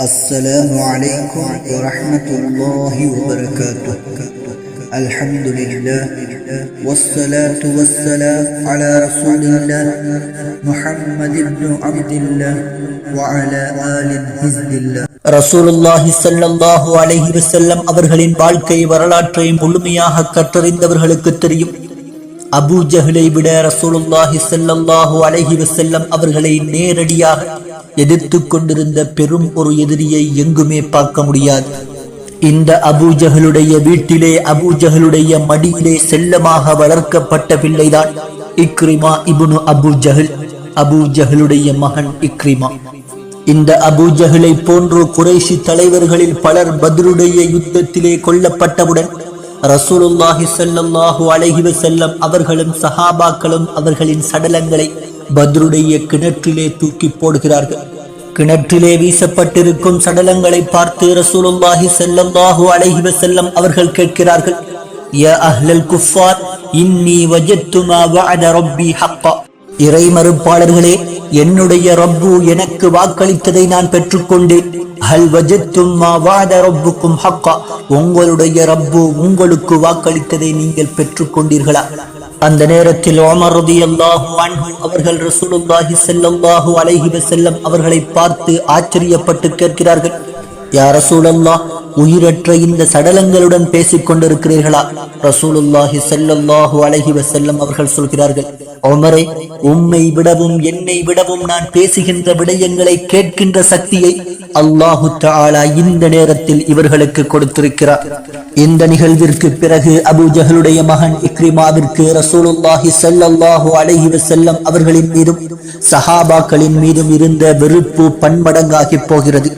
السلام عليكم ورحمة الله وبركاته الحمد لله والصلاة والسلام على رسول الله محمد بن عبد الله وعلى آل حزب الله ரசூலுல்லாஹி ஸல்லல்லாஹு அலைஹி வஸல்லம் அவர்களின் வாழ்க்கை வரலாற்றை முழுமையாக கற்றறிந்தவர்களுக்கு தெரியும் அபு ஜஹலை விட ரசூலுல்லாஹி ஸல்லல்லாஹு அலைஹி வஸல்லம் அவர்களை நேரடியாக எதிர்த்து கொண்டிருந்த பெரும் ஒரு எதிரியை எங்குமே பார்க்க முடியாது. இந்த அபு ஜஹலுடைய வீட்டிலே அபு ஜஹலுடைய மடியிலே செல்லமாக வளர்க்கப்பட்ட பிள்ளைதான் இக்ரிமா இபுனு அபு ஜஹல். அபூ ஜஹலுடைய மகன் இக்ரிமா. இந்த அபு ஜஹலை போன்று குறைஷி தலைவர்களில் பலர் பத்ருடைய யுத்தத்திலே கொல்லப்பட்டவுடன் ரசூலுல்லாஹி சல்லாஹூ அலைஹி வஸல்லம் அவர்களும் சஹாபாக்களும் அவர்களின் சடலங்களை பத்ருடைய கிணற்றிலே தூக்கி போடுகிறார்கள். கிணற்றிலே வீசப்பட்டிருக்கும் சடலங்களை பார்த்து ரசூலுல்லாஹி சல்லாஹூ அலைஹி வஸல்லம் அவர்கள் கேட்கிறார்கள் யா அஹ்லல் குஃபார் இன்னி வஜத்து மா வஅத ரப்பி ஹக்கா? இறை மறுப்பாளர்களே என்னுடைய ரப்பு எனக்கு வாக்களித்ததை நான் பெற்றுக்கொண்டேன். ஹல் வஜத்தும் வாத ரப்புக்கும் ஹக்கா உங்களுடைய ரப்பு உங்களுக்கு வாக்களித்ததை நீங்கள் பெற்றுக்கொண்டீர்களா? அந்த நேரத்தில் உமர் ரலியல்லாஹு அன்ஹு அவர்கள் ரசூலுல்லாஹி ஸல்லல்லாஹு அலைஹி வஸல்லம் அவர்களை பார்த்து ஆச்சரியப்பட்டு கேட்கிறார்கள் யார் ரசூலல்லாஹ் உயிரற்ற இந்த சடலங்களுடன் பேசிக் கொண்டிருக்கிறீர்களா? ரசூலுல்லாஹி செல்லல்லாஹு அலைஹி வசல்லம் அவர்கள் சொல்கிறார்கள் உமரே உம்மை விடவும் என்னை விடவும் நான் பேசுகின்ற விடயங்களை கேட்கின்ற சக்தியை அல்லாஹு தாலா இந்த நேரத்தில் இவர்களுக்கு கொடுத்திருக்கிறார். இந்த நிகழ்விற்கு பிறகு அபு ஜஹலுடைய மகன் இக்ரிமாவிற்கு ரசூலுல்லாஹி செல்லல்லாஹு அழகி வசல்லம் அவர்களின் மீதும் சஹாபாக்களின் மீதும் இருந்த வெறுப்பு பன்மடங்காகி போகிறது.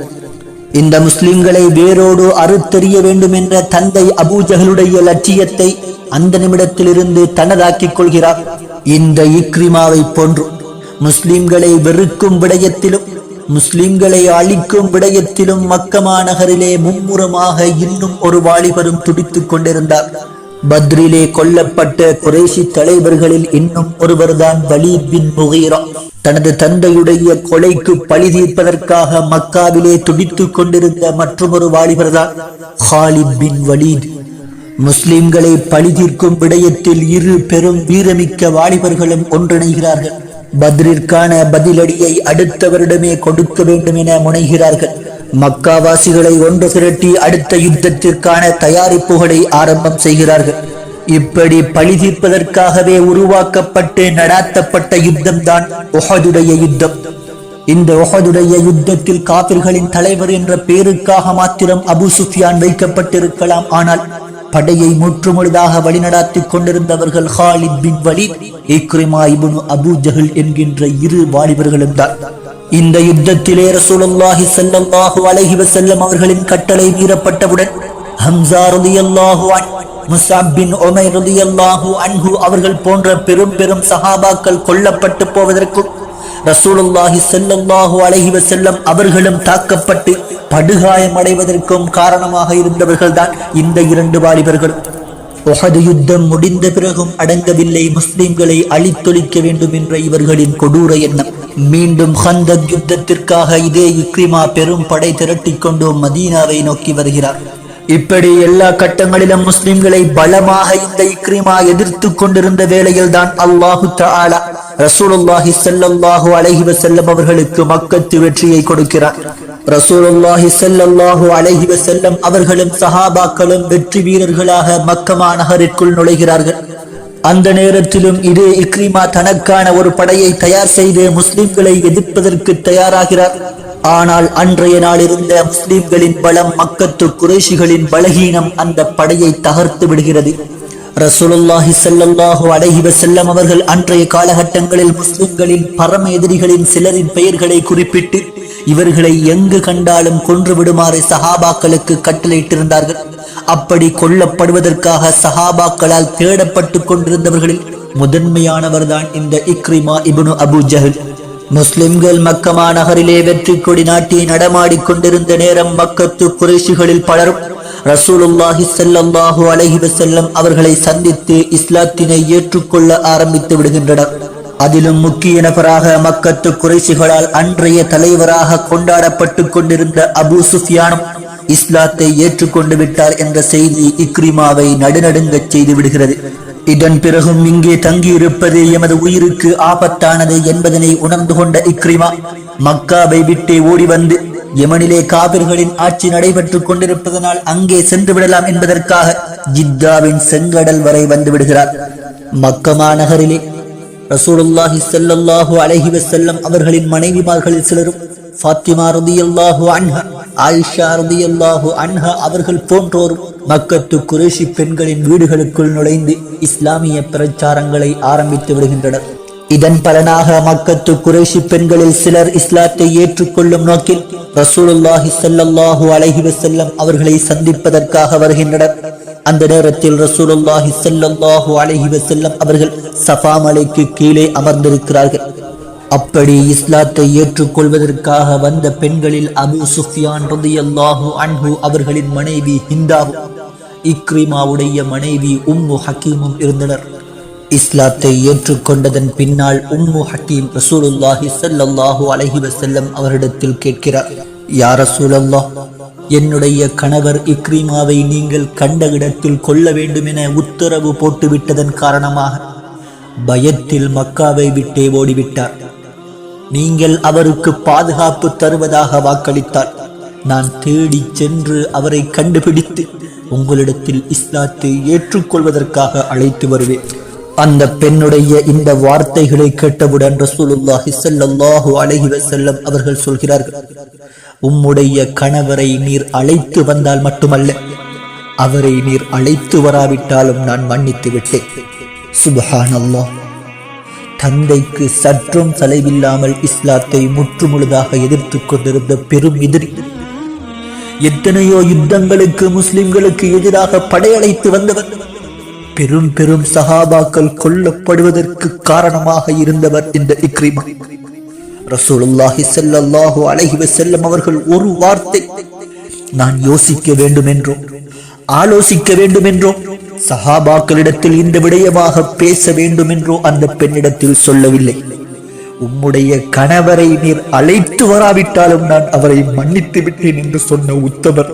இந்த முஸ்லிம்களை வேரோடு அறுத்தெறிய வேண்டும் என்ற தந்தை அபூஜகளுடைய லட்சியத்தை அந்த நிமிடத்திலிருந்து தனதாக்கிக் கொள்கிறார். இந்த இக்ரிமாவை போன்று முஸ்லிம்களை வெறுக்கும் விடயத்திலும் முஸ்லிம்களை அழிக்கும் விடயத்திலும் மக்கமா நகரிலே மும்முரமாக இன்னும் ஒரு வாலிபரும் துடித்துக் கொண்டிருந்தார். பத்ரிலே கொல்லப்பட்ட குறைசி தலைவர்களில் இன்னும் ஒருவர்தான் வலீத் பின் முகீரா. தனது தந்தையுடைய கொலைக்கு பழி தீர்ப்பதற்காக மக்காவிலே துடித்துக் கொண்டிருந்த மற்றொரு வாலிபர்தான் ஹாலித் பின் வலீத். முஸ்லிம்களை பழி தீர்க்கும் விடயத்தில் இரு பெரும் வீரமிக்க வாலிபர்களும் ஒன்றிணைகிறார்கள். பத்ரிற்கான பதிலடியை அடுத்த வருடமே கொடுக்க வேண்டும் என முனைகிறார்கள். மக்காவாசிகளை ஒன்று திரட்டி அடுத்த யுத்தத்திற்கான தயாரிப்புகளை ஆரம்பம் செய்கிறார்கள். இப்படி பழி தீர்ப்பதற்காகவே உருவாக்கப்பட்டு நடாத்தப்பட்ட யுத்தம் தான் ஒஹதுடைய யுத்தம். இந்த ஒஹதுடைய யுத்தத்தில் காபிர்களின் தலைவர் என்ற பேருக்காக மாத்திரம் அபு சுஃபியான் வைக்கப்பட்டிருக்கலாம். ஆனால் படையை முற்றுமுழுதாக வழிநடாத்திக் கொண்டிருந்தவர்கள் Khalid bin Walid Ikrima ibn Abu Jahl என்கின்ற இரு வாலிபர்களும் தான் இந்த யுத்தத்திலே ரசூலுல்லாஹி ஸல்லல்லாஹு அலைஹி வஸல்லம் அவர்களின் கட்டளை மீறப்பட்டவுடன் ஹம்சா ரலியல்லாஹு அன்ஹு முஸ்அப் பின் உமைர் ரலியல்லாஹு அன்ஹு அவர்கள் போன்ற பெரும் பெரும் சஹாபாக்கள் கொல்லப்பட்டு போவதற்கும் ரசூலுல்லாஹி ஸல்லல்லாஹு அலைஹி வஸல்லம் அவர்களும் தாக்கப்பட்டு படுகாயம் அடைவதற்கும் காரணமாக இருந்தவர்கள்தான் இந்த இரண்டு வாலிபர்களும். உஹது யுத்தம் முடிந்த பிறகும் அடங்கவில்லை முஸ்லிம்களை அழித்தொழிக்க வேண்டும் என்ற இவர்களின் கொடூர எண்ணம். மீண்டும் ஹந்தக் யுத்தத்திற்காக இதே இக்ரிமா பெரும் படை திரட்டி கொண்டு மதீனாவை நோக்கி வருகிறார். இப்படி எல்லா கட்டங்களிலும் முஸ்லிம்களை பலமாக இந்த இக்ரிமா எதிர்த்து கொண்டிருந்த வேளையில் தான் அல்லாஹு தஆலா ரசூலுல்லாஹி ஸல்லல்லாஹு அலைஹி வஸல்லம் அவர்களுக்கு மக்கத்து வெற்றியை கொடுக்கிறார். ரசூலுல்லாஹி செல்லல்லாஹு அலைஹி வஸல்லம் அவர்களும் சஹாபாக்களும் வெற்றி வீரர்களாக மக்கமா நகரிற்குள் நுழைகிறார்கள். அந்த நேரத்திலும் இதே இக்ரிமா தனக்கான ஒரு படையை தயார் செய்து முஸ்லிம்களை எதிர்ப்பதற்கு தயாராகிறார். ஆனால் அன்றைய நாள் இருந்த முஸ்லிம்களின் பலம் மக்கத்து குறைஷிகளின் பலகீனம் அந்த படையை தகர்த்து விடுகிறது. ரசூலுல்லாஹி செல்லல்லாஹு அலைஹி செல்லம் அவர்கள் அன்றைய காலகட்டங்களில் முஸ்லிம்களின் பரம எதிரிகளின் சிலரின் பெயர்களை குறிப்பிட்டு இவர்களை எங்கு கண்டாலும் கொன்று விடுமாறு சஹாபாக்களுக்கு கட்டளையிட்டிருந்தார்கள். அப்படி கொல்லப்படுவதற்காக சஹாபாக்களால் தேடப்பட்டு கொண்டிருந்தவர்களில் முதன்மையானவர்தான் இந்த இக்ரிமா இபுனு அபூ ஜஹல். முஸ்லிம்கள் மக்கமா நகரிலே வெற்றி கொடி நாட்டி நடமாடிக் கொண்டிருந்த நேரம் மக்கத்து குறைஷிகளில் பலரும் ரசூலுல்லாஹி ஸல்லல்லாஹு அலைஹி வஸல்லம் அவர்களை சந்தித்து இஸ்லாத்தினை ஏற்றுக்கொள்ள ஆரம்பித்து விடுகின்றனர். அதிலும் முக்கிய நபராக மக்கத்து குறைசிகளால் அன்றைய தலைவராக கொண்டாடப்பட்டு கொண்டிருந்த அபு சுஃபியானும் இஸ்லாத்தை ஏற்றுக்கொண்டு விட்டார் என்ற செய்தி இக்ரிமாவை நடுநடுங்கச் செய்து விடுகிறது. இதன் பிறகும் இங்கே தங்கியிருப்பது எமது உயிருக்கு ஆபத்தானது என்பதனை உணர்ந்து கொண்ட இக்ரிமா மக்காவை விட்டே ஓடி வந்து யமனிலே காவிர்களின் ஆட்சி நடைபெற்றுக் கொண்டிருப்பதனால் அங்கே சென்று விடலாம் என்பதற்காக ஜித்தாவின் செங்கடல் வரை வந்து விடுகிறார். மக்கமா நகரிலே ரசூலுல்லாஹி செல்லல்லாஹு அலஹி வசல்லம் அவர்களின் மனைவிமார்களில் சிலரும் ஃபாத்திமா ரதியல்லாஹு அன்ஹா ஆயிஷா ரதியல்லாஹு அன்ஹா அவர்கள் போன்றோரும் மக்கத்து குரேஷி பெண்களின் வீடுகளுக்குள் நுழைந்து இஸ்லாமிய பிரச்சாரங்களை ஆரம்பித்து விடுகின்றனர் இதன் பலனாக மக்கத்து குறைஷி பெண்களில் சிலர் இஸ்லாத்தை ஏற்றுக்கொள்ளும் நோக்கில் ரசூலுல்லாஹி செல்லல்லாஹு அலஹி வசல்லம் அவர்களை சந்திப்பதற்காக வருகின்றனர். அந்த நேரத்தில் ரசூலுல்லாஹி ஸல்லல்லாஹு அலைஹி வஸல்லம் அவர்கள் சஃபா மலைக்கு கீழே அமர்ந்திருக்கிறார்கள். அப்படி இஸ்லாத்தை ஏற்றுக்கொள்வதற்காக வந்த பெண்களில் அபு சுஃபியான் ரலியல்லாஹு அன்ஹு அவர்களின் மனைவி ஹிந்தாவும் இக்ரிமாவுடைய மனைவி உம்மு ஹக்கீமும் இருந்தனர். இஸ்லாத்தை ஏற்றுக்கொண்டதன் பின்னால் உம்மு ஹக்கீம் ரசூலுல்லாஹி ஸல்லல்லாஹு அலைஹி வஸல்லம் அவரிடத்தில் கேட்கிறார் யார் ரசூலல்லாஹ் என்னுடைய கணவர் இக்ரீமாவை நீங்கள் கண்ட இடத்தில் கொல்ல வேண்டும் என உத்தரவு போட்டுவிட்டதன் காரணமாக பயத்தில் மக்காவை விட்டே ஓடிவிட்டார். நீங்கள் அவருக்கு பாதுகாப்பு தருவதாக வாக்களித்தார் நான் தேடிச் சென்று அவரை கண்டுபிடித்து உங்களிடத்தில் இஸ்லாத்தை ஏற்றுக்கொள்வதற்காக அழைத்து வருவேன். அந்த பெண்ணுடைய இந்த வார்த்தைகளை கேட்டவுடன் ரசூலுல்லாஹி ஸல்லல்லாஹு அலைஹி செல்லம் அவர்கள் சொல்கிறார்கள் உம்முடைய கணவரை நீர் அழைத்து வந்தால் மட்டுமல்ல அவரை நீர் அழைத்து வராவிட்டாலும் நான் மன்னித்து விட்டேன். சுபஹானல்லா தந்தைக்கு சற்றும் சலைவில்லாமல் இஸ்லாத்தை முற்றுமுழுதாக எதிர்த்துக் கொண்டிருந்த பெரும் எதிரி எத்தனையோ யுத்தங்களுக்கு முஸ்லிம்களுக்கு எதிராக படையடைத்து வந்தவர் பெரும் பெரும் சஹாபாக்கள் கொல்லப்படுவதற்கு காரணமாக இருந்தவர் இந்த இக்ரிமா. ரசூலுல்லாஹி ஸல்லல்லாஹு அலைஹி வஸல்லம் அவர்கள் ஒரு வார்த்தை நான் யோசிக்க வேண்டும் என்றோ ஆலோசிக்க வேண்டும் என்றோ சஹாபாக்களிடத்தில் இந்த விடயமாக பேச வேண்டும் என்றோ அந்த பெண்ணிடத்தில் சொல்லவில்லை. உம்முடைய கணவரை நீர் அழைத்து வராவிட்டாலும் நான் அவரை மன்னித்து விட்டேன் என்று சொன்ன உத்தவர்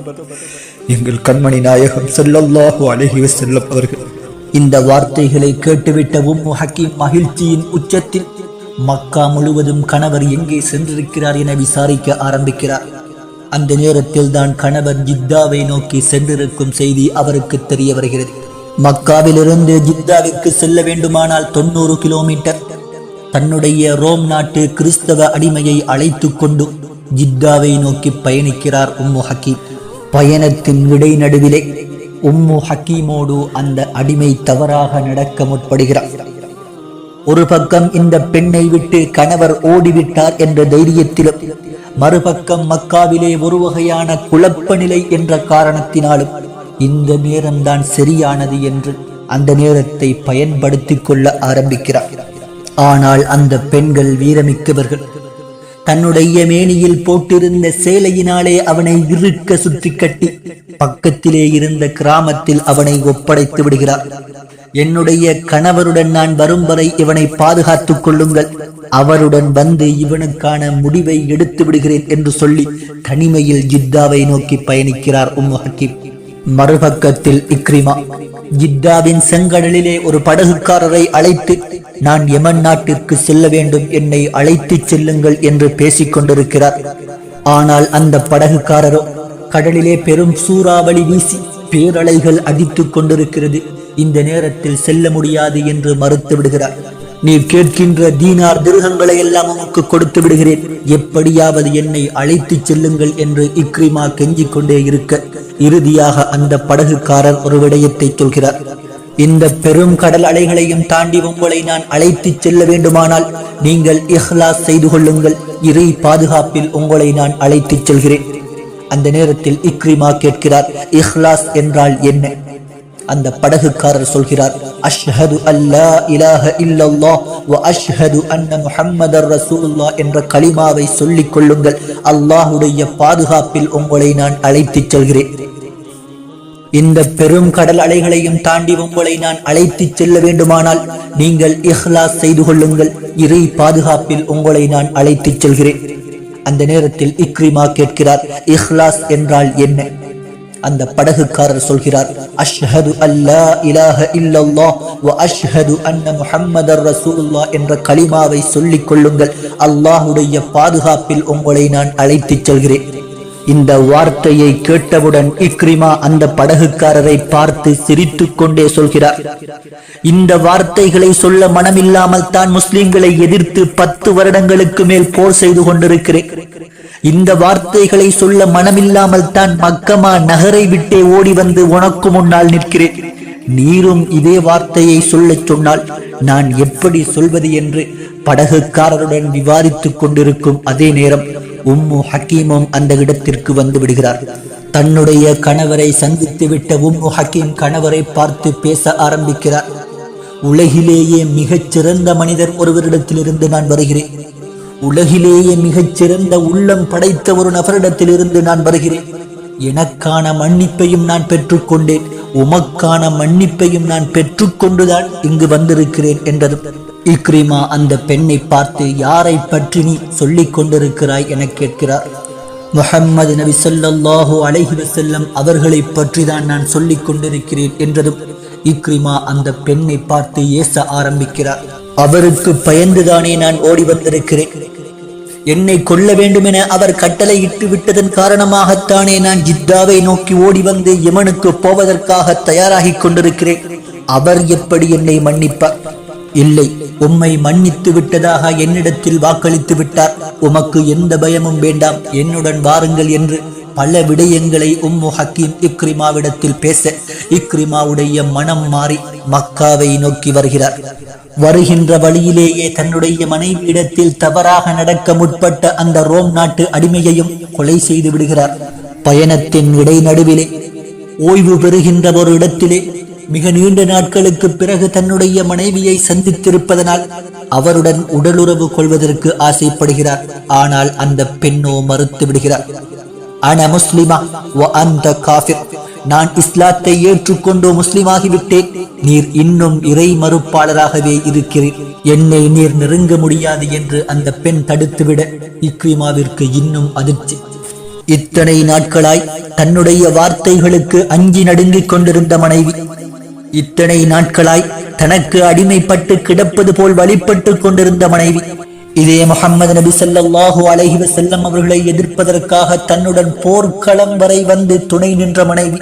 எங்கள் கண்மணி நாயகம் ஸல்லல்லாஹு அலைஹி செல்லம் அவர்கள். இந்த வார்த்தைகளை கேட்டுவிட்ட உம்மு ஹக்கீம் மகிழ்ச்சியின் உச்சத்தில் மக்கா முழுவதும் கணவர் எங்கே சென்றிருக்கிறார் என விசாரிக்க ஆரம்பிக்கிறார். அந்த நேரத்தில் தான் கணவர் ஜித்தாவை நோக்கி சென்றிருக்கும் செய்தி அவருக்கு தெரிய வருகிறது. மக்காவிலிருந்து ஜித்தாவிற்கு செல்ல வேண்டுமானால் தொண்ணூறு கிலோமீட்டர். தன்னுடைய ரோம் நாட்டு கிறிஸ்தவ அடிமையை அழைத்து கொண்டு ஜித்தாவை நோக்கி பயணிக்கிறார் உம்மு ஹக்கீம். பயணத்தின் இடைநடுவிலே உம்மு ஹக்கீமோடு அந்த அடிமை தவறாக நடக்க முற்படுகிறார். ஒரு பக்கம் இந்த பெண்ணை விட்டு கணவர் ஓடிவிட்டார் என்ற தைரியத்திலும் மறுபக்கம் மக்காவிலே ஒரு வகையான குழப்ப நிலை என்ற காரணத்தினாலும் இந்த நேரம்தான் சரியானது என்று அந்த நேரத்தை பயன்படுத்தி கொள்ள ஆரம்பிக்கிறார். ஆனால் அந்த பெண்கள் வீரமிக்கவர்கள். தன்னுடைய மேனியில் போட்டிருந்த சேலையினாலே அவனை இருக்க சுற்றி கட்டி பக்கத்திலே இருந்த கிராமத்தில் அவனை ஒப்படைத்து விடுகிறார். என்னுடைய கணவருடன் நான் வரும் வரை இவனை பாதுகாத்துக் கொள்ளுங்கள். அவருடன் வந்து இவனுக்கான முடிவை எடுத்து விடுகிறேன் என்று சொல்லி தனிமையில் ஜித்தாவை நோக்கி பயணிக்கிறார் உம்மு ஹக்கீம். மறுபக்கத்தில் இக்ரிமா. ஜித்தாவின் செங்கடலிலே ஒரு படகுக்காரரை அழைத்து நான் யமன் நாட்டிற்கு செல்ல வேண்டும். என்னை அழைத்துச் செல்லுங்கள் என்று பேசிக் கொண்டிருக்கிறார். ஆனால் அந்த படகுக்காரரோ கடலிலே பெரும் சூறாவளி வீசி பேரலைகள் அடித்துக் கொண்டிருக்கிறது. இந்த நேரத்தில் செல்ல முடியாது என்று மறுத்து விடுகிறார். நீ கேட்கின்ற தீனார் திருகங்களை எல்லாம் உனக்கு கொடுத்து விடுகிறேன். எப்படியாவது என்னை அழைத்துச் செல்லுங்கள் என்று இக்ரிமா கெஞ்சிக் கொண்டே இருக்க. இறுதியாக அந்த படகுக்காரர் ஒரு விடயத்தை சொல்கிறார். இந்த பெரும் கடல் அலைகளையும் தாண்டி உங்களை நான் அழைத்துச் செல்ல வேண்டுமானால் நீங்கள் இஹ்லாஸ் செய்து கொள்ளுங்கள். இறை பாதுகாப்பில் உங்களை நான் அழைத்துச் செல்கிறேன். அந்த நேரத்தில் இக்ரிமா கேட்கிறார் இஹ்லாஸ் என்றால் என்ன? அந்த படகுக்காரர் சொல்கிறார் அஷ்ஹது அல்லா இலாஹ இல்லல்லா வ அஷ்ஹது அன்ன முஹம்மதர் ரசூலுல்லாஹ் என்ற கலிமாவை சொல்லிக் கொள்ளுங்கள். அல்லாஹ்வுடைய பாதுகாப்பில் உங்களை நான் அழைத்துச் செல்கிறேன். இந்த பெரும் கடல் அலைகளையும் தாண்டி உங்களை நான் அழைத்துச் செல்ல வேண்டுமானால் நீங்கள் இஹ்லாஸ் செய்து கொள்ளுங்கள். இறை பாதுகாப்பில் உங்களை நான் அழைத்துச் செல்கிறேன். அந்த நேரத்தில் இக்ரிமா கேட்கிறார் இஹ்லாஸ் என்றால் என்ன? அந்த படகுக்காரர் சொல்கிறார் அஷ்ஹது அல்லா இலாஹ இல்லல்லாஹ் வ அஷ்ஹது அன்ன முஹம்மதர் ரசூலுல்லாஹ் என்ற கலிமாவை சொல்லிக் கொள்ளுங்கள். அல்லாஹ்வுடைய பாதுகாப்பில் உங்களை நான் அழைத்துச் செல்கிறேன். இந்த வார்த்தையை கேட்டவுடன் இக்ரிமா அந்த படகுக்காரரை பார்த்து சிரித்துக் கொண்டே சொல்கிறார் இந்த வார்த்தைகளை சொல்ல மனமில்லாமல் தான் முஸ்லிம்களை எதிர்த்து பத்து வருடங்களுக்கு மேல் போர் செய்து கொண்டிருக்கிறேன். இந்த வார்த்தைகளை சொல்ல மனமில்லாமல் தான் மக்கமா நகரை விட்டே ஓடி வந்து உனக்கு முன்னால் நிற்கிறேன். நீரும் இதே வார்த்தையை சொல்லச் சொன்னால் நான் எப்படி சொல்வது என்று படகுக்காரருடன் விவாதித்துக் கொண்டிருக்கும் அதே நேரம் உம்மு ஹக்கீமும் அந்த இடத்திற்கு வந்து விடுகிறார். தன்னுடைய கணவரை சந்தித்து விட்ட உம்மு ஹக்கீம் கணவரை பார்த்து பேச ஆரம்பிக்கிறார். உலகிலேயே மிகச் சிறந்த மனிதர் ஒருவரிடத்திலிருந்து நான் வருகிறேன். உலகிலேயே மிகச் சிறந்த உள்ளம் படைத்த ஒரு நபரிடத்திலிருந்து நான் வருகிறேன். எனக்கான மன்னிப்பையும் நான் பெற்றுக்கொண்டேன். உமக்கான மன்னிப்பையும் நான் பெற்றுக்கொண்டுதான் இங்கு வந்திருக்கிறேன் என்றதும் இக்ரிமா அந்த பெண்ணை பார்த்து யாரை பற்றி நீ சொல்லிக் கொண்டிருக்கிறாய்? என கேட்கிறார். முஹம்மது நபி ஸல்லல்லாஹு அலைஹி செல்லம் அவர்களை பற்றி தான் நான் சொல்லிக் கொண்டிருக்கிறேன் என்றதும் இக்ரிமா அந்த பெண்ணை பார்த்து ஏச ஆரம்பிக்கிறார். அவருக்கு பயந்துதானே நான் ஓடி வந்திருக்கிறேன். என்னை கொல்ல வேண்டுமென அவர் கட்டளையிட்டு விட்டதன் காரணமாகத்தானே நான் ஜித்தாவை நோக்கி ஓடி வந்து யமனுக்கு போவதற்காக தயாராகிக் கொண்டிருக்கிறேன். அவர் எப்படி என்னை மன்னிப்பார்? இல்லை உம்மை மன்னித்து விட்டதாக என்னிடத்தில் வாக்களித்து விட்டார். உமக்கு எந்த பயமும் வேண்டாம். என்னுடன் வாருங்கள் என்று பல விடயங்களை உம்மு ஹக்கீம் இக்ரிமாவிடத்தில் பேச இக்ரிமாவுடைய மனம் மாறி மக்காவை நோக்கி வருகிறார். வருகின்ற வழியிலேயே தன்னுடைய மனைவியிடத்தில் தவறாக நடக்க முற்பட்ட அந்த ரோம் நாட்டு அடிமையையும் கொலை செய்து விடுகிறார். பயணத்தின் இடைநடுவிலே ஓய்வு பெறுகின்ற ஒரு இடத்திலே மிக நீண்ட நாட்களுக்கு பிறகு தன்னுடைய மனைவியை சந்தித்திருப்பதனால் அவருடன் உடலுறவு கொள்வதற்கு ஆசைப்படுகிறார். ஆனால் அந்த பெண்ணோ மறுத்து விடுகிறார். அன முஸ்லிமா வ அந்த காஃபிர். நான் இஸ்லாத்தை ஏற்றுக்கொண்டு முஸ்லிமாகிவிட்டேன். நீர் இன்னும் இறை மறுப்பாளராகவே இருக்கிறீர். என்னை நீர் நெருங்க முடியாது என்று அந்த பெண் தடுத்துவிட இக்ரிமாவிற்கு இன்னும் அதிர்ச்சி. இத்தனை நாட்களாய் தன்னுடைய வார்த்தைகளுக்கு அஞ்சி நடுங்கிக் கொண்டிருந்த மனைவி. இத்தனை நாட்களாய் தனக்கு அடிமைப்பட்டு கிடப்பது போல் வழிபட்டு கொண்டிருந்த மனைவி. இதே முகம்மது நபி சல்லாஹூ அலஹி வசல்லம் அவர்களை எதிர்ப்பதற்காக தன்னுடன் போர்க்களம் வரை வந்து துணை நின்ற மனைவி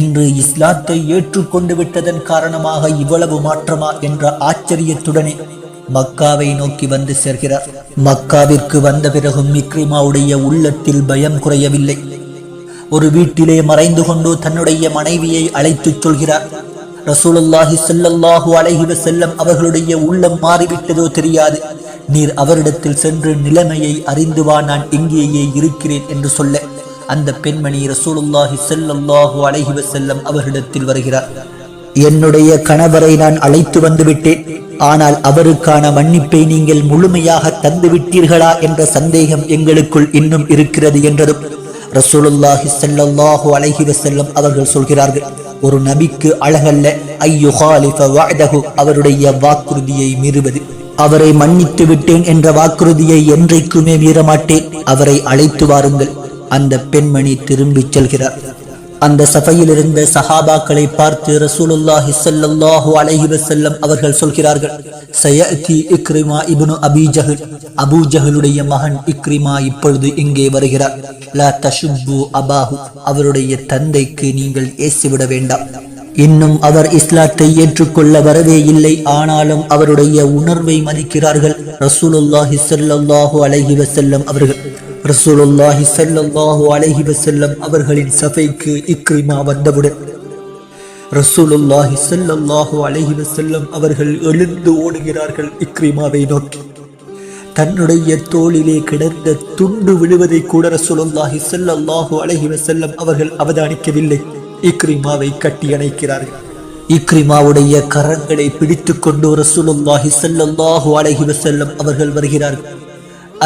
இன்று இஸ்லாத்தை ஏற்றுக்கொண்டு விட்டதன் காரணமாக இவ்வளவு மாற்றமா என்ற ஆச்சரியத்துடனே மக்காவை நோக்கி வந்து சேர்கிறார். மக்காவிற்கு வந்த பிறகும் இக்ரிமாவுடைய உள்ளத்தில் பயம் குறையவில்லை. ஒரு வீட்டிலே மறைந்து கொண்டு தன்னுடைய மனைவியை அழைத்துச் சொல்கிறார். ரசூலுல்லாஹி செல்லல்லாஹு அலைஹி செல்லம் அவர்களுடைய உள்ளம் மாறிவிட்டதோ தெரியாது. நீர் அவரிடத்தில் சென்று நிலைமையை அறிந்து வா நான் இங்கேயே இருக்கிறேன் என்று சொல்ல. அந்த பெண்மணி ரசூலுல்லாஹி ஸல்லல்லாஹு அலைஹி வஸல்லம் அவரிடத்தில் வருகிறார். என்னுடைய கணவரை நான் அழைத்து வந்து விட்டேன் ஆனால் அவருக்கான மன்னிப்பை நீங்கள் முழுமையாக தந்து விட்டீர்களா என்ற சந்தேகம் எங்களுக்குள் இன்னும் இருக்கிறது என்றதும் ரசூலுல்லாஹி செல்லல்லாஹு அலைஹி வஸல்லம் அவர்கள் சொல்கிறார்கள் ஒரு நபிக்கு அழகல்ல ஐயு வஅதஹு அவருடைய வாக்குறுதியை மீறுவது. அவரை மன்னித்து விட்டேன் என்ற வாக்குறுதியை என்றைக்குமே மீறமாட்டேன். அவரை அழைத்து வாருங்கள். அந்த பெண்மணி திரும்பிச் செல்கிறார். அந்த சபையில் இருந்த சஹாபாக்களை பார்த்து ரசூலுல்லாஹி ஸல்லல்லாஹு அலைஹி வஸல்லம் அவர்கள் சொல்கிறார்கள் சயதி Ikrimah ibn Abi Jahl. Abu ஜஹலுடைய மகன் இக்ரிமா இப்பொழுது இங்கே வருகிறார். லா தஷுப்பு அபாஹு. அவருடைய தந்தைக்கு நீங்கள் ஏசிவிட வேண்டாம். இன்னும் அவர் இஸ்லாத்தை ஏற்றுக்கொள்ள வரவே இல்லை. ஆனாலும் அவருடைய உணர்வை மதிக்கிறார்கள் ரசூலுல்லாஹி சல்லாஹூ அலஹி வசல்லம் அவர்கள். ரசூலுல்லாஹி சல்லாஹூ அலஹி வசல்லம் அவர்களின் சபைக்கு இக்ரிமா வந்தவுடன் ரசூலுல்லாஹி சல்லாஹூ அலஹி வசல்லம் அவர்கள் எழுந்து ஓடுகிறார்கள் இக்ரிமாவை நோக்கி. தன்னுடைய தோளிலே கிடந்த துண்டு விழுவதை கூட ரசூலுல்லாஹி சல்லாஹூ அலஹி வசல்லம் அவர்கள் அவதானிக்கவில்லை. இக்ரிமாவை கட்டி அணைக்கிறார்கள். இக்ரிமாவுடைய கரங்களை பிடித்துக்கொண்டு ரசூலுல்லாஹி ஸல்லல்லாஹு அழகி செல்லும் அவர்கள் வருகிறார்கள்.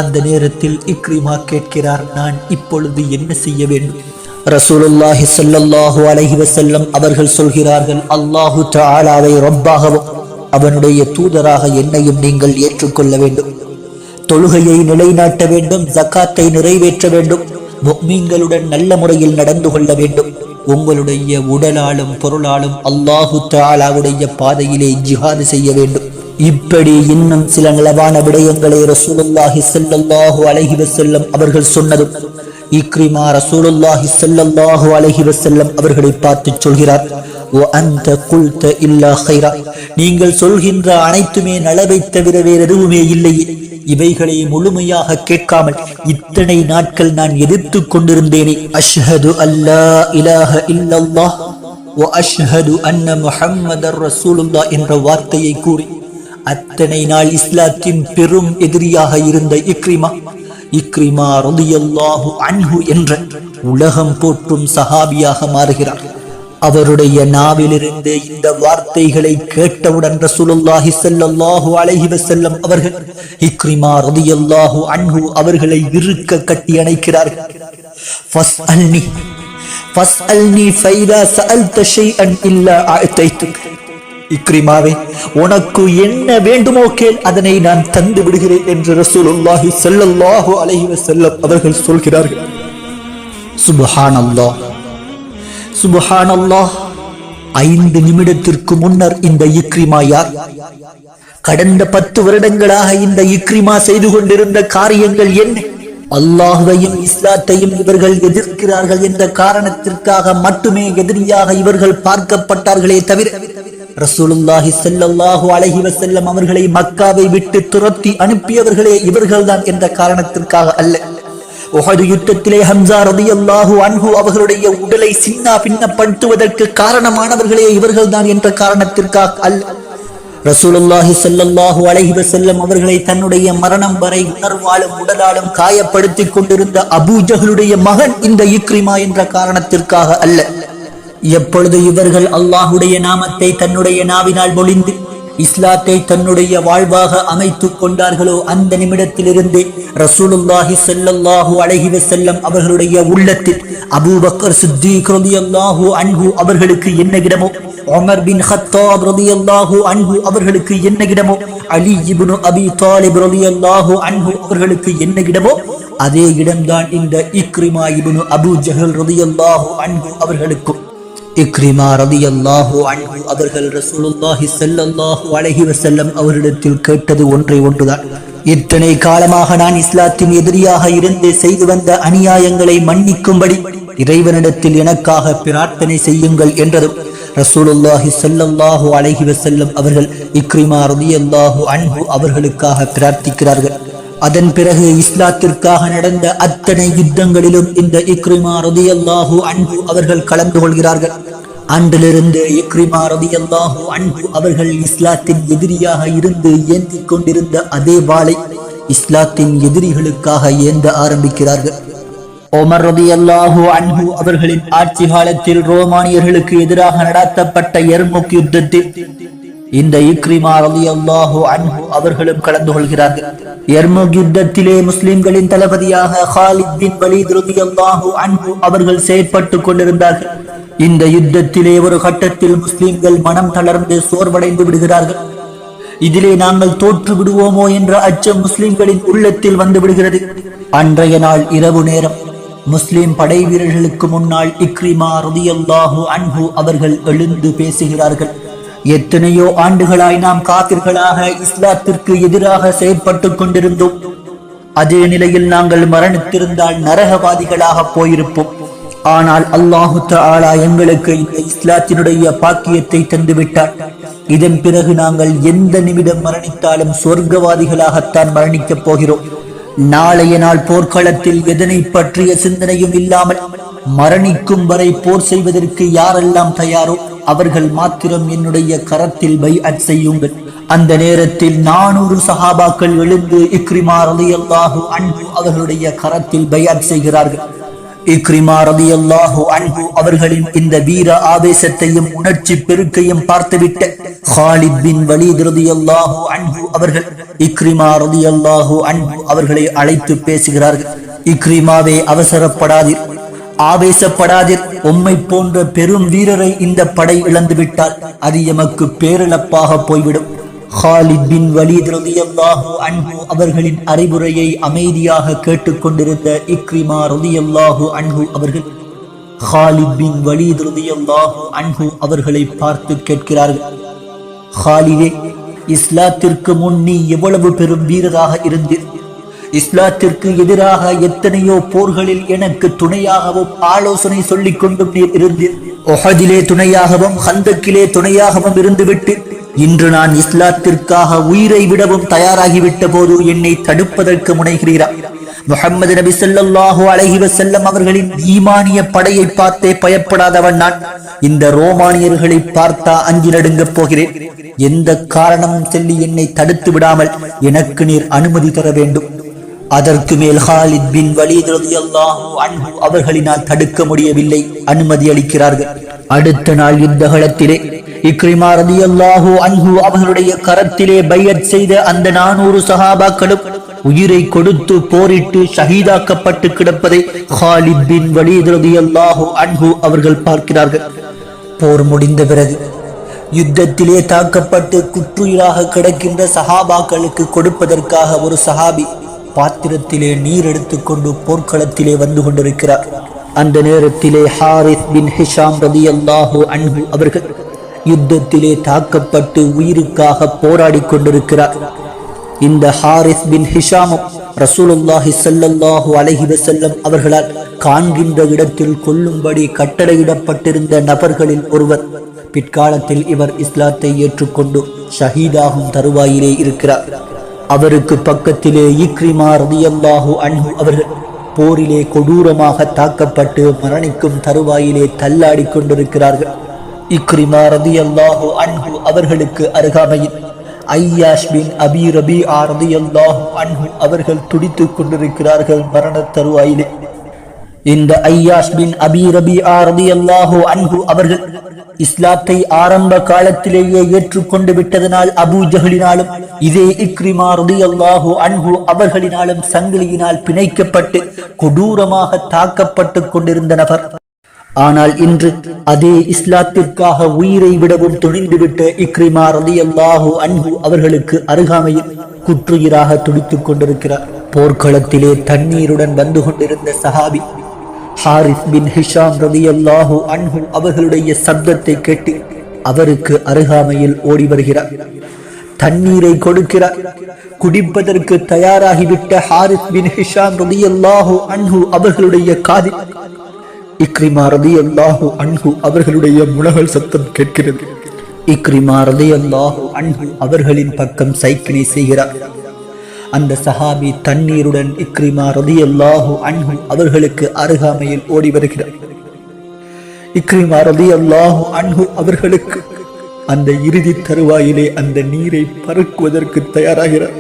அந்த நேரத்தில் இக்ரிமா கேட்கிறார் நான் இப்பொழுது என்ன செய்ய வேண்டும்? ரசூலுல்லாஹி ஸல்லல்லாஹு அலைஹி வஸல்லம் அவர்கள் சொல்கிறார்கள் அல்லாஹு தஆலாவை ரப்பாகவும் அவனுடைய தூதராக என்னையும் நீங்கள் ஏற்றுக்கொள்ள வேண்டும். தொழுகையை நிலைநாட்ட வேண்டும் ஜக்காத்தை நிறைவேற்ற வேண்டும் முக்மீன்களுடன் நல்ல முறையில் நடந்து கொள்ள வேண்டும். உங்களுடைய உடலாலும் பொருளாலும் அல்லாஹு தாலாவுடைய பாதையிலே ஜிஹாது செய்ய வேண்டும். இப்படி இன்னும் சில நிலவான விடயங்களை ரசூலுல்லாஹி செல்லல்லாஹு அலைஹி வஸல்லம் அவர்கள் சொன்னதும் இக்ரிமா ரசூலுல்லாஹி ஸல்லல்லாஹு அலைஹி வஸல்லம் அவர்களை பார்த்து சொல்கிறார். ஓ அந்த குல்த இல்லா ஹைரா நீங்கள் சொல்கின்ற அனைத்துமே நலவை தவிர வேறு எதுவுமே இல்லையே இவைகளை முழுமையாக கேட்காமல் இத்தனை நாட்கள் நான் எதிர்த்துக் கொண்டிருந்தேனே. அஷ்ஹது அல்லா இலாஹ இல்லல்லாஹ் ஓ அஷ்ஹது அன்ன முஹம்மதர் ரசூலுல்லாஹ் என்ற வார்த்தையை கூறி அத்தனை நாள் இஸ்லாத்தின் பெரும் எதிரியாக இருந்த இக்ரிமா இக்ரிமா ரதியல்லாஹு அன்ஹு என்ற உலகம் போற்றும் சஹாபியாக மாறுகிறார். அவருடைய நாவிலிருந்து இந்த வார்த்தைகளை கேட்டவுடன் ரசூலுல்லாஹி ஸல்லல்லாஹு அலைஹி வஸல்லம் அவர்கள் இக்ரிமா ரலியல்லாஹு அன்ஹு அவர்களை இறுக்க கட்டி அணைக்கிறார்கள். ஃபஸ்அல்னி ஃபஸ்அல்னி ஃபைதா சஅல்த ஷைஅன் இல்லா அஅதைத்துக். இக்ரிமாவே உனக்கு என்ன வேண்டுமோ கேள் அதனை நான் தந்து விடுகிறேன் என்று ரசூலுல்லாஹி ஸல்லல்லாஹு அலைஹி வஸல்லம் அவர்கள் சொல்கிறார்கள். சுப்ஹானல்லாஹ். சுபஹானல்லாஹ். ஐந்து நிமிடத்திற்கு முன்னர் இந்த இக்ரிமா யார்? கடந்த பத்து வருடங்களாக இந்த இக்ரிமா செய்து கொண்டிருந்த காரியங்கள் என்ன? அல்லாஹுவையும் இஸ்லாத்தையும் இவர்கள் எதிர்க்கிறார்கள் என்ற காரணத்திற்காக மட்டுமே எதிரியாக இவர்கள் பார்க்கப்பட்டார்களே தவிர ரசூலுல்லாஹி செல்லல்லாஹு அலைஹி வஸல்லம் அவர்களை மக்காவை விட்டு துரத்தி அனுப்பியவர்களே இவர்கள்தான் என்ற காரணத்திற்காக அல்ல. உஹது யுத்தத்திலே ஹம்சா ரதி அல்லாஹு அன்ஹு அவர்களுடைய உடலை சின்ன பின்னப்படுத்துவதற்கு காரணமானவர்களே இவர்கள்தான் என்ற காரணத்திற்காக அல்ல ரசூலுல்லாஹி செல்லல்லாஹு அலைஹி வஸல்லம் அவர்களை தன்னுடைய மரணம் வரை உணர்வாலும் உடலாலும் காயப்படுத்திக் கொண்டிருந்த அபூஜகளுடைய மகன் இந்த இக்ரிமா என்ற காரணத்திற்காக அல்ல. எப்பொழுது இவர்கள் அல்லாஹுடைய நாமத்தை தன்னுடைய நாவினால் மொழிந்து இஸ்லாத்தை தன்னுடைய வாழ்வாக அமைத்துக் கொண்டார்களோ அந்த நிமிடத்திலிருந்து ரசூலுல்லாஹி செல்லல்லாஹு அலைஹி செல்லம் அவர்களுடைய உள்ளத்தில் அபூபக்கர் சித்திக் ரலியல்லாஹு அன்பு அவர்களுக்கு என்ன இடமோ உமர் பின் ஹத்தாப் ரலியல்லாஹு அன்பு அவர்களுக்கு என்ன இடமோ அலி இப்னு அபி தாலிப் ரலியல்லாஹு அன்பு அவர்களுக்கு என்ன இடமோ அதே இடம்தான் இந்த இக்ரிமா இப்னு அபூ ஜஹல் ரலியல்லாஹு அன்பு அவர்களுக்கும். இக்ரிமா ரதியல்லாஹு அன்பு அவர்கள் ரசூலுல்லாஹி செல்லல்லாஹு அலைஹி வஸல்லம் அவரிடத்தில் கேட்டது ஒன்றை ஒன்றுதான். இத்தனை காலமாக நான் இஸ்லாத்தின் எதிரியாக இருந்து செய்து வந்த அநியாயங்களை மன்னிக்கும்படி இறைவனிடத்தில் எனக்காக பிரார்த்தனை செய்யுங்கள் என்றதும் ரசூலுல்லாஹி செல்லல்லாஹு அலைஹி வஸல்லம் அவர்கள் இக்ரிமா ரதி அல்லாஹு அன்பு அவர்களுக்காக பிரார்த்திக்கிறார்கள். அதன் பிறகு இஸ்லாத்திற்காக நடந்த அத்தனை யுத்தங்களிலும் இந்த இக்ரிமா ரதியல்லாஹு அன்பு அவர்கள் கலந்து கொள்கிறார்கள். அன்றிலிருந்து இக்ரிமா ரதியல்லாஹு அன்பு அவர்கள் இஸ்லாத்தின் எதிரியாக இருந்து ஏந்திக் கொண்டிருந்த அதே வாளை இஸ்லாத்தின் எதிரிகளுக்காக ஏந்த ஆரம்பிக்கிறார்கள். ஒமர் ரதியல்லாஹு அன்ஹு அவர்களின் ஆட்சி காலத்தில் ரோமானியர்களுக்கு எதிராக நடத்தப்பட்ட எர்முக் யுத்தத்தில் இந்த இக்ரிமா ரலியல்லாஹு அன்பு அவர்களும் கலந்து கொள்கிறார்கள். எர்முக் யுத்தத்திலே முஸ்லிம்களின் தளபதியாக ஹாலித் பின் வலீத் ரலியல்லாஹு அவர்கள் செயற்பட்டு கொண்டிருந்தார்கள். இந்த யுத்தத்திலே ஒரு கட்டத்தில் முஸ்லிம்கள் மனம் தளர்ந்து சோர்வடைந்து விடுகிறார்கள். இதிலே நாங்கள் தோற்று விடுவோமோ என்ற அச்சம் முஸ்லிம்களின் உள்ளத்தில் வந்து விடுகிறது. அன்றைய நாள் இரவு நேரம் முஸ்லிம் படை வீரர்களுக்கு முன்னால் இக்ரிமா ருதியல்லாஹு அன்பு அவர்கள் எழுந்து பேசுகிறார்கள். எத்தனையோ ஆண்டுகளாய் நாம் காத்திர்களாக இஸ்லாத்திற்கு எதிராக செயற்பட்டுக் கொண்டிருந்தோம். அதே நிலையில் நாங்கள் மரணித்திருந்தால் நரகவாதிகளாக போயிருப்போம். ஆனால் அல்லாஹு தஆலா எங்களுக்கு இந்த இஸ்லாத்தினுடைய பாக்கியத்தை தந்துவிட்டார். இதன் பிறகு நாங்கள் எந்த நிமிடம் மரணித்தாலும் சொர்க்கவாதிகளாகத்தான் மரணிக்கப் போகிறோம். நாளைய நாள் போர்க்களத்தில் எதனை பற்றிய சிந்தனையும் இல்லாமல் மரணிக்கும் வரை போர் செய்வதற்கு யாரெல்லாம் தயாரோ அவர்கள் மாத்திரம் என்னுடைய கரத்தில் பை செய்யுங்கள். அந்த நேரத்தில் நானூறு சஹாபாக்கள் எழுந்து இக்ரிமா ரலியல்லாஹு அன்பு அவர்களுடைய கரத்தில் பைஅத் செய்கிறார்கள். இக்ரிமா ரலியல்லாஹு அன்பு அவர்களின் இந்த வீர ஆவேசத்தையும் உணர்ச்சி பெருக்கையும் பார்த்துவிட்ட ஹாலித் பின் வலீத் ரலியல்லாஹு அன்பு அவர்கள் இக்ரிமா ரலியல்லாஹு அன்பு அவர்களை அழைத்து பேசுகிறார்கள். இக்ரிமாவே அவசரப்படாதீர். ஆவேசப்படாதீர். உம்மை போன்ற பெரும் வீரரை இந்த படை இழந்துவிட்டால் அது எமக்கு பேரிழப்பாக போய்விடும். ஹாலித் பின் வலீத் ரலியல்லாஹு அன்பு அவர்களின் அறிவுரையை அமைதியாக கேட்டுக்கொண்டிருந்த இக்ரிமா ரலியல்லாஹு அன்ஹு அவர்கள் ஹாலித் பின் வலீத் ரலியல்லாஹு அன்பு அவர்களை பார்த்து கேட்கிறார்கள். ஹாலிதே இஸ்லாத்திற்கு முன் நீ எவ்வளவு பெரும் வீரராக இருந்தீர்? இஸ்லாத்திற்கு எதிராக எத்தனையோ போர்களில் எனக்கு துணையாகவும் ஆலோசனை சொல்லிக் கொண்டும் நீர் இருந்தீர். ஒஹதிலே துணையாகவும் ஹந்தக்கிலே துணையாகவும் இருந்துவிட்டு இன்று நான் இஸ்லாத்திற்காக உயிரை விடவும் தயாராகிவிட்ட போது என்னை தடுப்பதற்கு முனைகிறீரா? முகமது நபி ஸல்லல்லாஹு அலைஹி வஸல்லம் அவர்களின் ஈமானிய படையை பார்த்தே பயப்படாதவன் நான். இந்த ரோமானியர்களை பார்த்தா அஞ்சி நடுங்கப் போகிறேன். எந்த காரணமும் சொல்லி என்னை தடுத்து விடாமல் எனக்கு நீர் அனுமதி தர வேண்டும். அதற்கு மேல் ஹாலித் பின் வலீத் அன்ஹு அவர்களினால் தடுக்க முடியவில்லை. அனுமதி அளிக்கிறார்கள். அடுத்த நாள் யுத்த களத்திலே இக்ரிமா ரலியல்லாஹு அன்ஹு அவர்களுடைய கரத்திலே பையத் செய்த அந்த நானூறு சஹாபாக்களும் உயிரை கொடுத்து போரிட்டு ஷஹீதாக்கப்பட்டு கிடப்பதை ஹாலித் பின் வலீத் ரலியல்லாஹு அன்ஹு அவர்கள் பார்க்கிறார்கள். போர் முடிந்த பிறகு யுத்தத்திலே தாக்கப்பட்டு குற்றுயிராக கிடக்கின்ற சஹாபாக்களுக்கு கொடுப்பதற்காக ஒரு சஹாபி பாத்திரத்திலே நீர் எடுத்துக்கொண்டு போர்க்களத்திலே வந்து கொண்டிருக்கிறார். அந்த நேரத்திலே ஹாரிஸ் பின் ஹிஷாம் ரலியல்லாஹு அன்பு அவர்கள் யுத்தத்திலே தாக்கப்பட்டு உயிருக்காக போராடி கொண்டிருக்கிறார். இந்த ஹாரிஸ் பின் ஹிஷாமும் ரசூலுல்லாஹி சல்லல்லாஹு அலஹி வசல்லம் அவர்களால் காண்கின்ற இடத்தில் கொல்லும்படி கட்டளையிடப்பட்டிருந்த நபர்களில் ஒருவர் பிற்காலத்தில் இவர் இஸ்லாத்தை ஏற்றுக்கொண்டு ஷஹீதாகும் தருவாயிலே இருக்கிறார். அவருக்கு பக்கத்திலே இக்ரிமா ரதியல்லாஹு அன்பு அவர்கள் போரிலே கொடூரமாக தாக்கப்பட்டு மரணிக்கும் தருவாயிலே தள்ளாடி கொண்டிருக்கிறார்கள். இக்ரிமா ரதியல்லாஹு அன்பு அவர்களுக்கு அருகாமையில் ஐயாஷ் பின் அபி ரபி ரதியல்லாஹு அன்பு அவர்கள் துடித்துக் கொண்டிருக்கிறார்கள் மரண தருவாயிலே. இந்த ஐயாஷ் பின் அபி ரபி ஆரதி அல்லாஹோ அன்பு அவர்கள் இஸ்லாத்தை ஆரம்ப காலத்திலேயே ஏற்றுக்கொண்டு விட்டதனால் அபு ஜஹலினாலும் இதே இக்ரிமா அல்லாஹோ அன்பு அவர்களினாலும் சங்கிலியினால் பிணைக்கப்பட்டு கொடூரமாக தாக்கப்பட்டு கொண்டிருந்த நபர். ஆனால் இன்று அதே இஸ்லாத்திற்காக உயிரை விடவும் துணிந்துவிட்ட இக்ரிமா ரலியல்லாஹு அன்ஹு அவர்களுக்கு அருகாமையில் குற்றுயிராக துடித்துக் கொண்டிருக்கிறார். போர்க்களத்திலே தண்ணீருடன் வந்து கொண்டிருந்த சஹாபி ஹாரிஸ் பின் ஹிஷாம் ரலியல்லாஹு அன்ஹு அவர்களுடைய சப்தத்தை கேட்டு அவருக்கு அருகாமையில் ஓடி வருகிறார். தண்ணீரை கொடுக்கிறார். குடிப்பதற்கு தயாராகிவிட்ட ஹாரிஸ் பின் ஹிஷாம் ரலியல்லாஹு அன்ஹு அவர்களுடைய காதில் இக்ரிமா ரலியல்லாஹு அன்ஹு அவர்களுடைய முனகல் சத்தம் கேட்கிறது. இக்ரிமா ரலியல்லாஹு அன்ஹு அவர்களின் பக்கம் சைக்கினை செய்கிறார். அந்த சஹாபி தண்ணீருடன் இக்ரிமா ரதியல்லாஹு அன்ஹு அவர்களுக்கு அருகாமையில் ஓடி வருகிறார். இக்ரிமா ரதியல்லாஹு அன்ஹு அவர்களுக்கு அந்த இறுதி தருவாயிலே அந்த நீரை பறக்குவதற்கு தயாராகிறார்.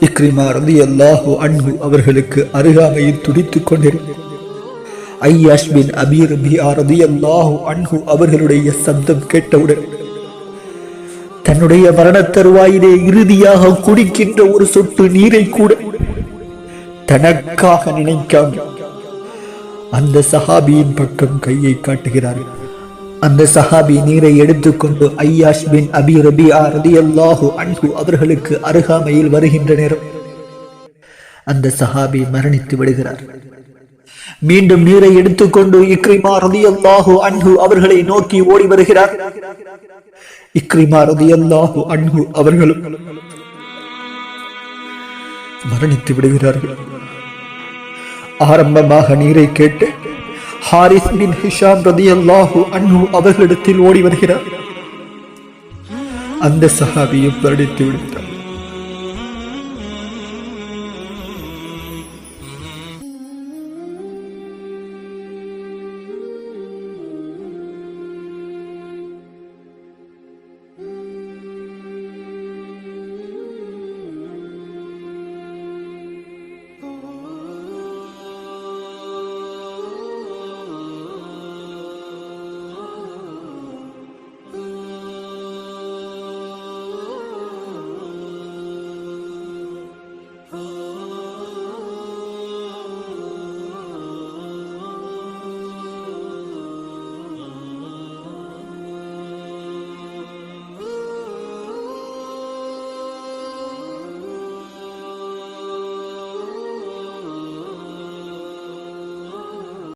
இக்ரிமா ரலியல்லாஹு அன்ஹு அவர்களுக்கு அருகாமையில் துடித்துக் கொண்டிருந்தார். ஐயாஷ் பின் அபீர் ரபியா ரலியல்லாஹு அன்ஹு அவர்களுடைய சப்தம் கேட்டவுடன் தன்னுடைய மரணத்தருவாயிலே இறுதியாக குடிக்கின்ற ஒரு சொட்டு நீரை கூட தனக்காக நினைக்காமல் அந்த சஹாபியின் பக்கம் கையை காட்டுகிறார்கள் அந்த சஹாபி நீரை எடுத்துக்கொண்டு ஐயாஷ் பின் அபி ரபியா ரலியல்லாஹு அன்ஹு அவர்களுக்கு அருகாமையில் வருகின்ற நேரம் அந்த சஹாபி மரணித்து விடுகிறார். மீண்டும் நீரை எடுத்துக்கொண்டு இக்ரிமா ரதி அல்லாஹு அன்ஹு அவர்களை நோக்கி ஓடி வருகிறார். இக்ரிமா ரலியல்லாஹு அன்பு அவர்களும் மரணித்து விடுகிறார்கள். ஆரம்பமாக நீரை கேட்டு ஹாரிஸ் பின் ஹிஷாம் ரலியல்லாஹு அன்பு அவர்களிடத்தில் ஓடி வருகிறார். அந்த சஹாபியும் மரணித்து விடுகிறார்.